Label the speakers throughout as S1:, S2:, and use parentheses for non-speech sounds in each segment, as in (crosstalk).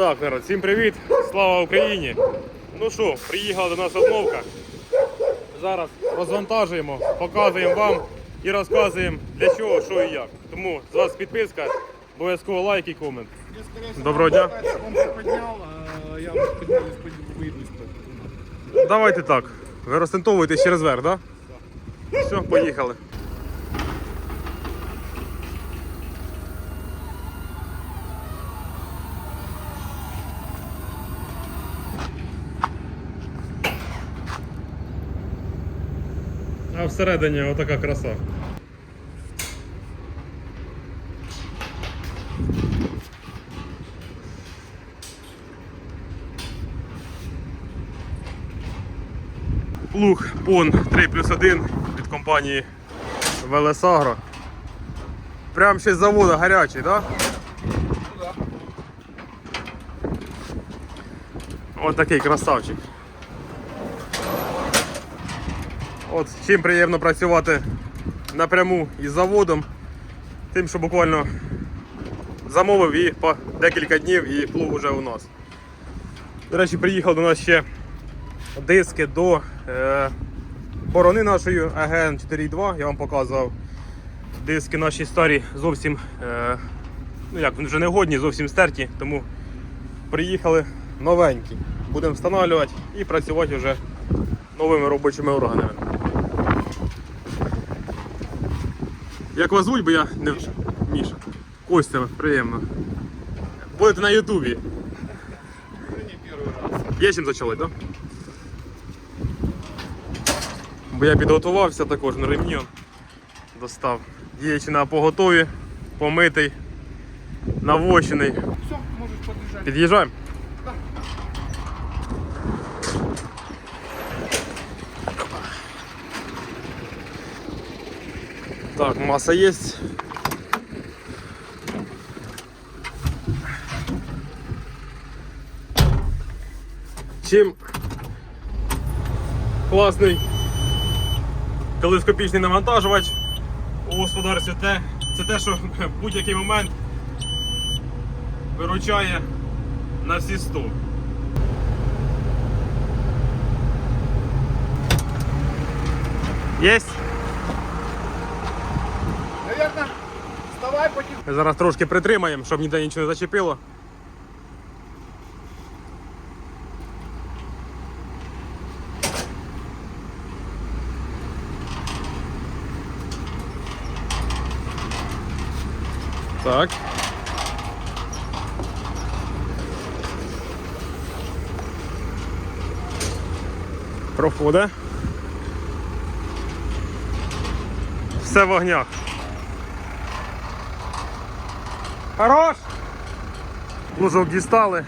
S1: Так, народ, всім привіт! Слава Україні! Ну що, приїхала до нас обновка. Зараз розвантажуємо, показуємо вам і розказуємо для чого, що і як. Тому з вас підписка, обов'язково лайк і комент. Доброго дня.
S2: Я
S1: Давайте так. Ви розтентовуєтесь через верх, так? Да? Все, поїхали. Всередині отака краса. Плуг PON 3 плюс 1 від компанії Велесагро. Прям ще з заводу гарячий, так? Да? Ось такий красавчик. От чим приємно працювати напряму із заводом, тим, що буквально замовив і по декілька днів і плуг уже у нас. До речі, приїхав до нас ще диски до е, борони нашої АГН 4.2, я вам показував. Диски наші старі зовсім е, ну як, вже не годні, зовсім стерті, тому приїхали новенькі. Будемо встановлювати і працювати вже новими робочими органами. Як вас звуть, бо я не Міша. Міша. Костя, приємно. Будете на Ютубі.
S2: Это не первый раз.
S1: Є чим зачолить, так? Да? Бо я підготувався також на ремні. он Достав. Діючи на поготові, помитий, навощений.
S2: Все, можешь подъезжать.
S1: Під'їжджаємо. Так, маса есть. Чим класний телескопічний навантажувач у господарстві те, це те, що в (laughs) будь-який момент виручає на всі 100. Єсть? Зараз трошки притримаємо, щоб ніде нічого не зачепило. Так. Проходить. Все в огнях. Хорош! Лужок дістали.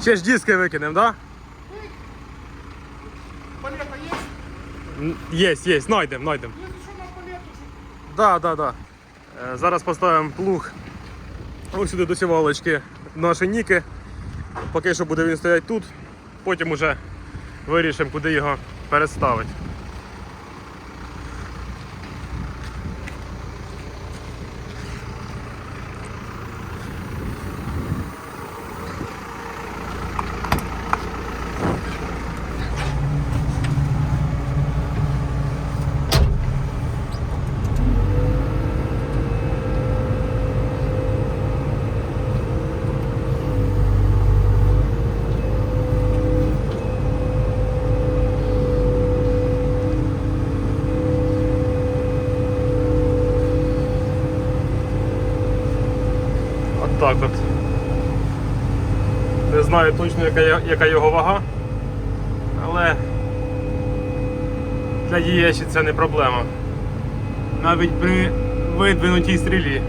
S1: Ще ж диски викинемо, так?
S2: Палета есть?
S1: Да? Єсть, єсть, знайдемо, знайдемо. Да, да, да. Е, Зараз поставимо плуг ось сюди до сівалочки наші ніки. Поки що буде він стояти тут, потім уже вирішимо, куди його переставити. От так от. Не знаю точно, яка, яка його вага, але для дієчі це не проблема. Навіть при видвинутій стрілі.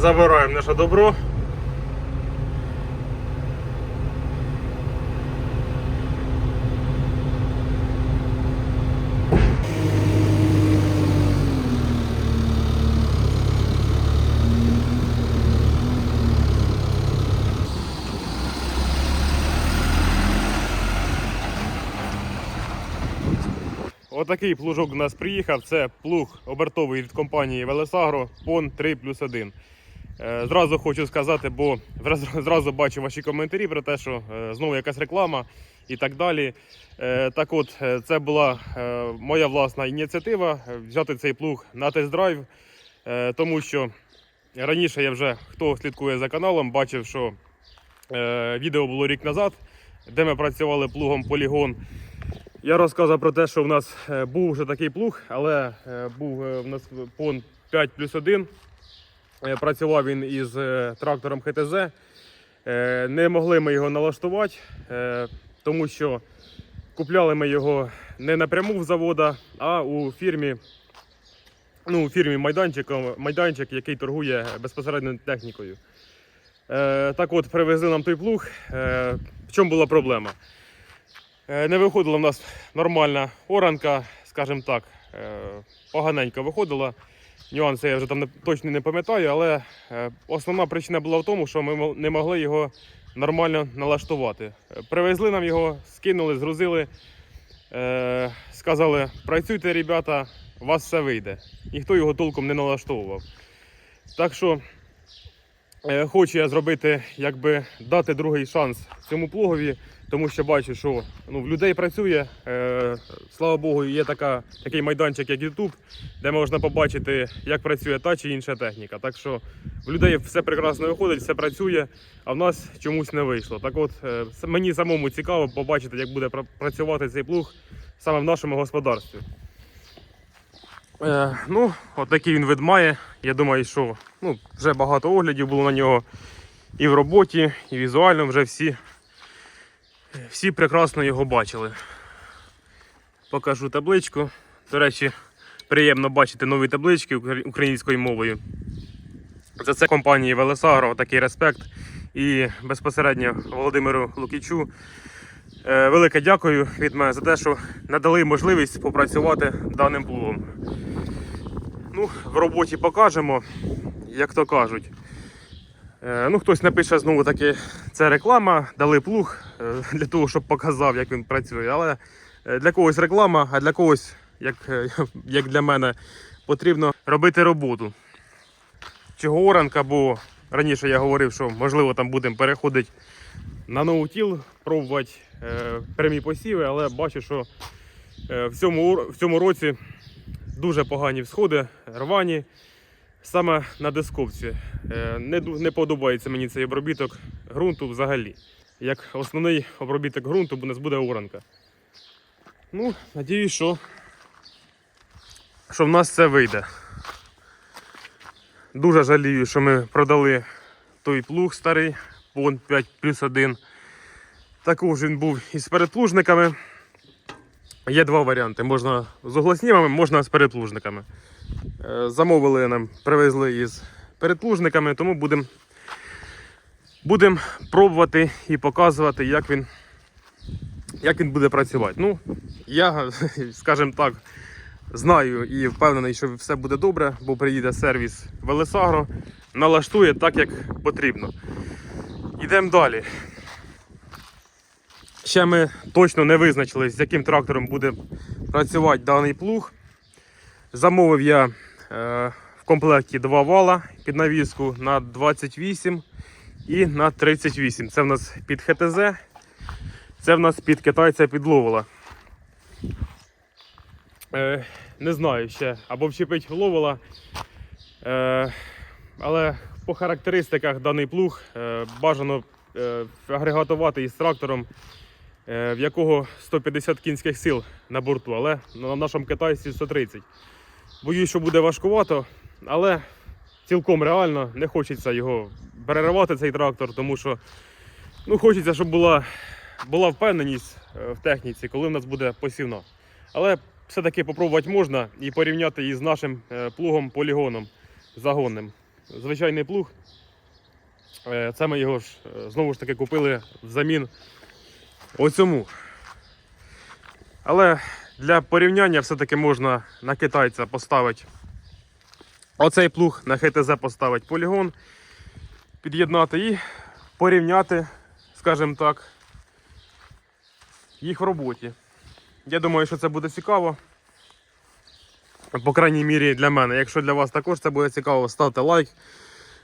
S1: Забираємо наше добро. Отакий плужок до нас приїхав. Це плуг обертовий від компанії Велесагро PON 3 плюс 1. Е, Зразу хочу сказати, бо (laughs) зразу бачу ваші коментарі про те, що е, знову якась реклама і так далі. Е, Так от, це була моя власна ініціатива взяти цей плуг на тест-драйв, тому що раніше я вже, хто слідкує за каналом, бачив, що відео було рік назад, де ми працювали плугом полігон. Я розказав про те, що в нас був вже такий плуг, але був в нас пон 5 плюс 1. Е, Працював він із е, трактором ХТЗ. Е, Не могли ми його налаштувати, тому що купляли ми його не напряму в завода, а у фірмі, ну, у фірмі майданчиком, майданчик, який торгує безпосередньо технікою. Так от, привезли нам той плуг. В чому була проблема? Не виходила в нас нормальна оранка, скажімо так, поганенько виходила. Нюанси я вже там точно не пам'ятаю, але е, основна причина була в тому, що ми не могли його нормально налаштувати. Привезли нам його, скинули, згрузили, е, сказали, працюйте, ребята, у вас все вийде. Ніхто його толком не налаштовував. Так що е, хочу я зробити, якби дати другий шанс цьому плугові, тому що бачу, що ну, в людей працює. Е, слава Богу, є така, такий майданчик, як YouTube, де можна побачити, як працює та чи інша техніка. Так що в людей все прекрасно виходить, все працює, а в нас чомусь не вийшло. Так от е, мені самому цікаво побачити, як буде працювати цей плуг саме в нашому господарстві. Е, ну, от такий він вид має. Я думаю, що ну, вже багато оглядів було на нього і в роботі, і візуально вже всі, всі прекрасно його бачили. Покажу табличку. До речі, приємно бачити нові таблички українською мовою. За це компанії Велесагро такий респект. І безпосередньо Володимиру Лукічу. е, Велике дякую від мене за те, що надали можливість попрацювати даним плугом. Ну, в роботі покажемо, як то кажуть. Е, Ну, хтось напише знову таки, це реклама, дали плуг е, для того, щоб показав, як він працює. Але е, для когось реклама, а для когось, як, (laughs) як для мене, потрібно робити роботу. Чого оранка, бо раніше я говорив, що можливо там будемо переходити на ноутіл, пробувати е, прямі посіви, але бачу, що в, цьому, в цьому році дуже погані всходи, рвані. Саме на дисковці. Е, Не, не подобається мені цей обробіток ґрунту взагалі. Як основний обробіток ґрунту у нас буде оранка. Ну, надіюсь, що, що в нас це вийде. Дуже жалію, що ми продали той плуг старий, пон 5 плюс 1. Також він був із передплужниками. Є два варіанти. Можна з огласнімами, можна з передплужниками. Е, Замовили нам, привезли із передплужниками, тому будемо будем пробувати і показувати, як він, як він буде працювати. Ну, я, (laughs) скажімо так, знаю і впевнений, що все буде добре, бо приїде сервіс Велесагро, налаштує так, як потрібно. Йдемо далі. Ще ми точно не визначились, з яким трактором буде працювати даний плуг. Замовив я е, в комплекті два вала під навіску на 28 і на 38. Це в нас під ХТЗ, це в нас під китайця під ловола. Е, не знаю ще, або вчепить ловола. Е, але по характеристиках даний плуг е, бажано е, агрегатувати із трактором, в якого 150 кінських сил на борту, але на нашому китайці 130. Боюсь, що буде важкувато, але цілком реально не хочеться його переривати, цей трактор, тому що ну, хочеться, щоб була, була впевненість е, в техніці, коли в нас буде посівна. Але все-таки попробувати можна і порівняти її з нашим е, плугом полігоном загонним. звичайний плуг. Е, Це ми його ж е, знову ж таки купили взамін оцьому. Але для порівняння все-таки можна на китайця поставити оцей плуг, на ХТЗ поставити полігон, під'єднати і порівняти, скажімо так, їх в роботі. Я думаю, що це буде цікаво. По крайній мірі для мене. Якщо для вас також це буде цікаво, ставте лайк,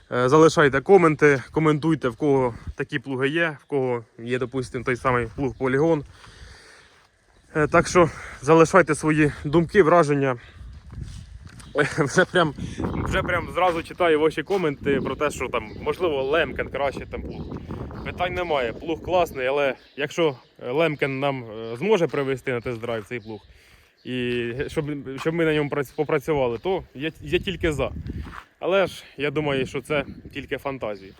S1: залишайте коменти, коментуйте, в кого такі плуги є, в кого є, допустимо, той самий плуг полігон. Е, Так що залишайте свої думки, враження. Е, (laughs) Вже прям, вже прям зразу читаю ваші коменти про те, що там, можливо, Лемкен краще там плуг. Питань немає, плуг класний, але якщо Лемкен нам е, зможе привезти на тест-драйв цей плуг, і щоб, щоб ми на ньому попрацювали, то я, я тільки за. Але ж я думаю, що це тільки фантазії.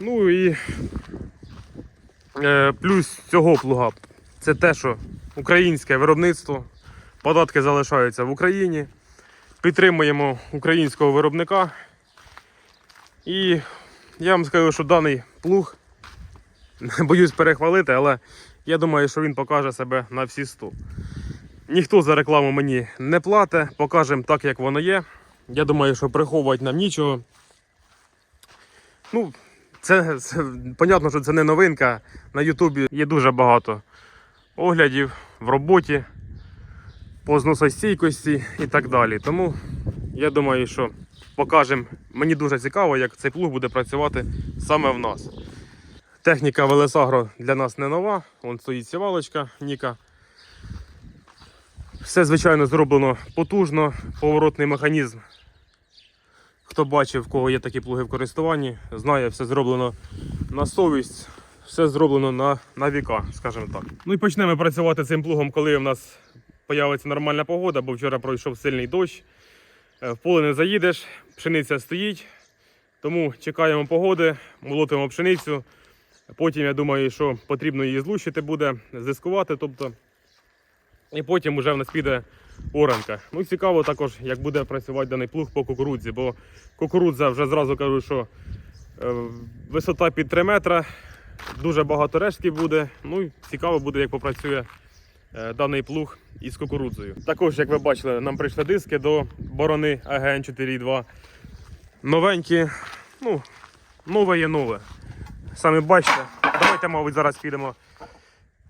S1: Ну і е, плюс цього плуга це те, що українське виробництво, податки залишаються в Україні. Підтримуємо українського виробника. І я вам скажу, що даний плуг, (laughs) боюсь перехвалити, але я думаю, що він покаже себе на всі 100. Ніхто за рекламу мені не платить, покажемо так, як воно є. Я думаю, що приховувати нам нічого. Ну, це, це понятно, що це не новинка. На Ютубі є дуже багато оглядів в роботі, по зносостійкості і так далі. Тому я думаю, що покажемо. Мені дуже цікаво, як цей плуг буде працювати саме в нас. Техніка Велесагро для нас не нова. Вон стоїть сівалочка Ніка. Все, звичайно, зроблено потужно, поворотний механізм. Хто бачив, в кого є такі плуги в користуванні, знає, все зроблено на совість, все зроблено на, на віка, скажімо так. Ну і почнемо працювати цим плугом, коли в нас появиться нормальна погода, бо вчора пройшов сильний дощ. Е, В поле не заїдеш, пшениця стоїть. Тому чекаємо погоди, молотимо пшеницю. Потім я думаю, що потрібно її злущити буде, зискувати. Тобто, і потім вже в нас піде оранка. Ну, цікаво також, як буде працювати даний плуг по кукурудзі, бо кукурудза вже зразу кажу, що е, висота під 3 метра, дуже багато рештків буде. Ну і цікаво буде, як попрацює е, даний плуг із кукурудзою. Також, як ви бачили, нам прийшли диски до борони АГН 4.2. Новенькі, ну, нове є нове. Самі бачите. Давайте, мабуть, зараз підемо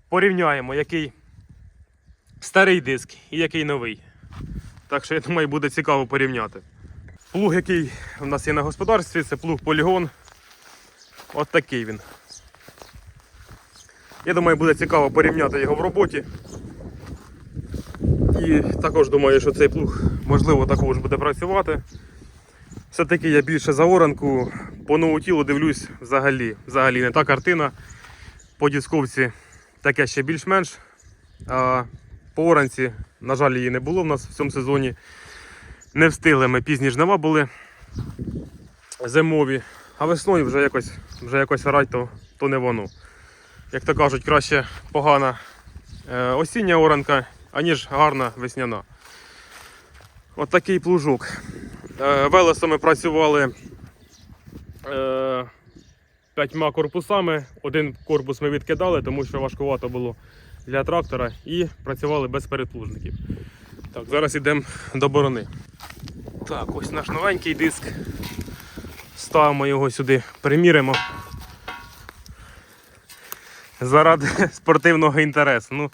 S1: порівняємо, який старий диск і який новий. Так що я думаю, буде цікаво порівняти. Плуг, який у нас є на господарстві, це плуг полігон. От такий він. Я думаю, буде цікаво порівняти його в роботі. І також думаю, що цей плуг можливо також буде працювати. Все-таки я більше за оранку. По нову тілу дивлюсь взагалі. Взагалі не та картина. По дісковці таке ще більш-менш. А по оранці, на жаль, її не було в нас в цьому сезоні. Не встигли ми пізні жнива були зимові. А весною вже якось, вже якось орать, то, то не воно. Як то кажуть, краще погана е, осіння оранка, аніж гарна весняна. От такий плужок. Е, Велесом працювали е, п'ятьма корпусами. Один корпус ми відкидали, тому що важкувато було для трактора і працювали без передплужників. Так, зараз йдемо до борони. Так, ось наш новенький диск. Ставимо його сюди, приміримо. Заради (laughs) спортивного інтересу. Ну,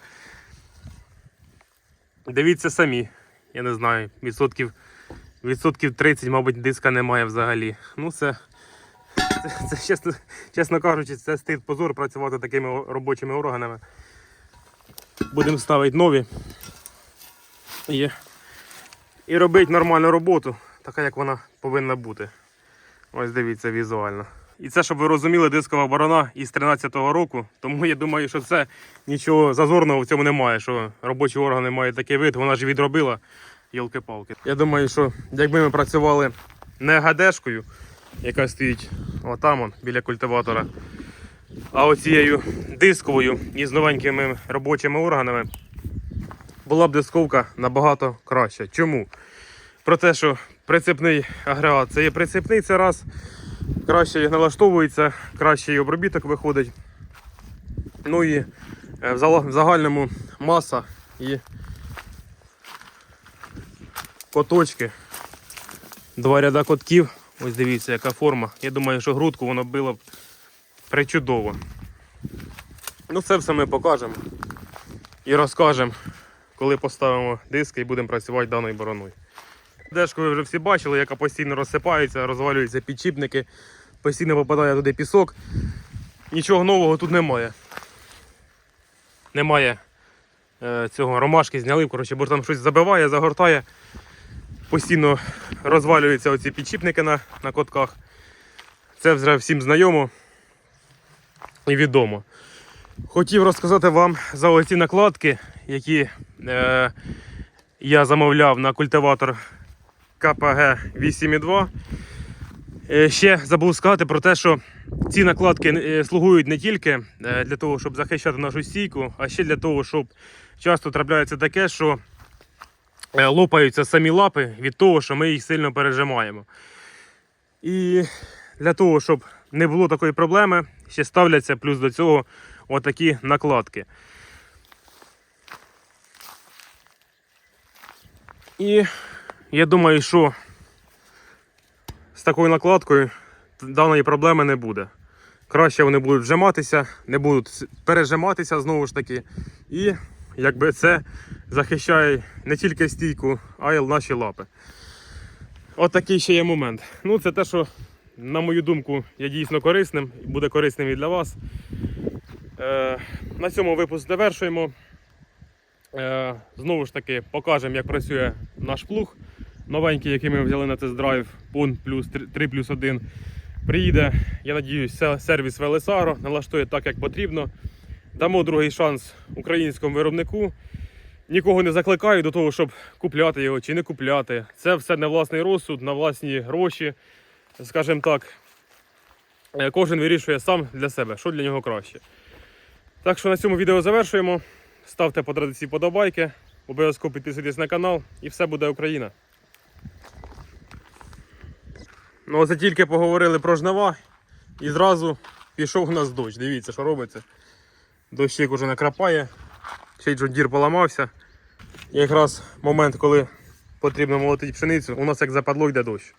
S1: дивіться самі. Я не знаю, відсотків, відсотків 30, мабуть, диска немає взагалі. Ну, це, це, це чесно, чесно кажучи, це стид позор працювати такими робочими органами. Будемо ставити нові і, і робити нормальну роботу, така як вона повинна бути. Ось дивіться візуально. І це, щоб ви розуміли, дискова борона із 13-го року. Тому я думаю, що це нічого зазорного в цьому немає, що робочі органи мають такий вид, вона ж відробила. Йолки-палки. Я думаю, що якби ми працювали не гадешкою, яка стоїть отам біля культиватора, а оцією дисковою із новенькими робочими органами, була б дисковка набагато краща. Чому? про те, що прицепний агрегат це є прицепний, це раз. Краще налаштовується, краще і обробіток виходить. Ну і е, в загальному маса і коточки. Два ряда котків. Ось дивіться, яка форма. Я думаю, що грудку воно било б причудово. Ну, це все ми покажемо і розкажемо, коли поставимо диски і будемо працювати даною бороною. Дешку ви вже всі бачили, яка постійно розсипається, розвалюються підчіпники, постійно попадає туди пісок. Нічого нового тут немає. Немає е, цього ромашки зняли, коротше, бо там щось забиває, загортає. Постійно розвалюються оці підчіпники на, на котках. Це вже всім знайомо і відомо. Хотів розказати вам за оці накладки, які е, я замовляв на культиватор КПГ 8.2. Е, Ще забув сказати про те, що ці накладки е, слугують не тільки е, для того, щоб захищати нашу стійку, а ще для того, щоб часто трапляється таке, що лопаються самі лапи від того, що ми їх сильно пережимаємо. І для того, щоб не було такої проблеми, ще ставляться плюс до цього отакі накладки. І я думаю, що з такою накладкою даної проблеми не буде. Краще вони будуть вжиматися, не будуть пережиматися знову ж таки. І якби це захищає не тільки стійку, а й наші лапи. От ще є момент. Ну, це те, що, на мою думку, є дійсно корисним і буде корисним і для вас. Е, на цьому випуск завершуємо. Е, знову ж таки покажемо, як працює наш плуг. Новенький, який ми взяли на тест-драйв, PON плюс 3 плюс 1. Приїде, я надіюсь, сервіс Велесаро, налаштує так, як потрібно. Дамо другий шанс українському виробнику. Нікого не закликаю до того, щоб купляти його чи не купляти. Це все на власний розсуд, на власні гроші. Скажімо так, Е, кожен вирішує сам для себе, що для нього краще. Так що на цьому відео завершуємо. Ставте по традиції подобайки, обов'язково підписуйтесь на канал і все буде Україна. Ну, оце тільки поговорили про жнива і зразу пішов у нас дощ. Дивіться, що робиться. Дощик уже накрапає, ще й джондір поламався. І якраз момент, коли потрібно молотити пшеницю, у нас як западло йде дощ.